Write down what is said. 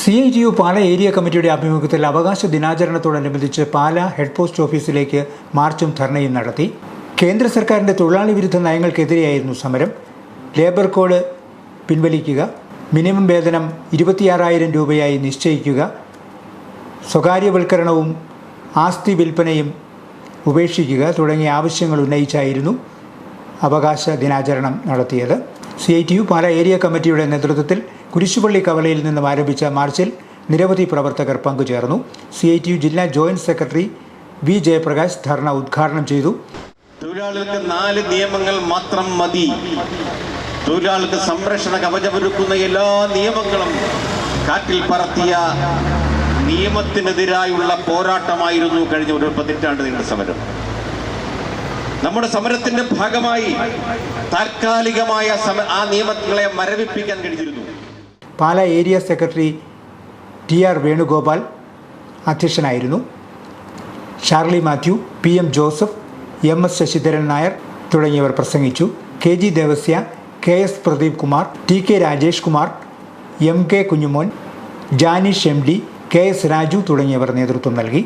C I T U Pala area കമ്മിറ്റിയുടെ ആഭിമുഖ്യത്തിൽ അവകാശ ദിനാചരണത്തോടനുബന്ധിച്ച് പാല ഹെഡ് പോസ്റ്റ് ഓഫീസിലേക്ക് മാർച്ചും ധർണയും നടത്തി. കേന്ദ്ര സർക്കാരിന്റെ തൊഴിലാളി വിരുദ്ധ നയങ്ങൾക്കെതിരെയായിരുന്നു സമരം. Labour code പിൻവലിക്കുക. മിനിമം വേതനം ഇരുപത്തിയാറായിരം രൂപയായി നിശ്ചയിക്കുക. സ്വകാര്യവൽക്കരണവും ആസ്തി വിൽപ്പനയും ഉപേക്ഷിക്കുക തുടങ്ങിയ ആവശ്യങ്ങൾ ഉന്നയിച്ചായിരുന്നു അവകാശ ദിനാചരണം നടത്തിയത്. C I T U Pala area കമ്മിറ്റിയുടെ നേതൃത്വത്തിൽ കുരിശുപള്ളി കവലയിൽ നിന്നും ആരംഭിച്ച മാർച്ചിൽ നിരവധി പ്രവർത്തകർ പങ്കുചേർന്നു. സി ഐ ടി യു ജില്ലാ joint secretary V Jayaprakash dharna ഉദ്ഘാടനം ചെയ്തു. തൊഴിലാളികൾക്ക് നാല് നിയമങ്ങൾ മാത്രം മതി. തൊഴിലാളികൾക്ക് സംരക്ഷണ കവചമൊരുക്കുന്ന എല്ലാ നിയമങ്ങളും കാറ്റിൽ പറത്തിയ നിയമത്തിനെതിരായുള്ള പോരാട്ടമായിരുന്നു കഴിഞ്ഞ ഒരു പതിറ്റാണ്ട് നീണ്ട സമരം നമ്മുടെ സമരത്തിന്റെ ഭാഗമായി താൽക്കാലികമായ ആ നിയമങ്ങളെ മരവിപ്പിക്കാൻ കഴിഞ്ഞിരുന്നു. Pala area secretary T R Venugopal അധ്യക്ഷനായിരുന്നു. Charly Mathew P M Joseph M S Sasidharan Nair തുടങ്ങിയവർ പ്രസംഗിച്ചു. K G Devasya K S Pradeep Kumar T K Rajesh Kumar M K Kunjumon Janish M D K S Raju തുടങ്ങിയവർ നേതൃത്വം നൽകി.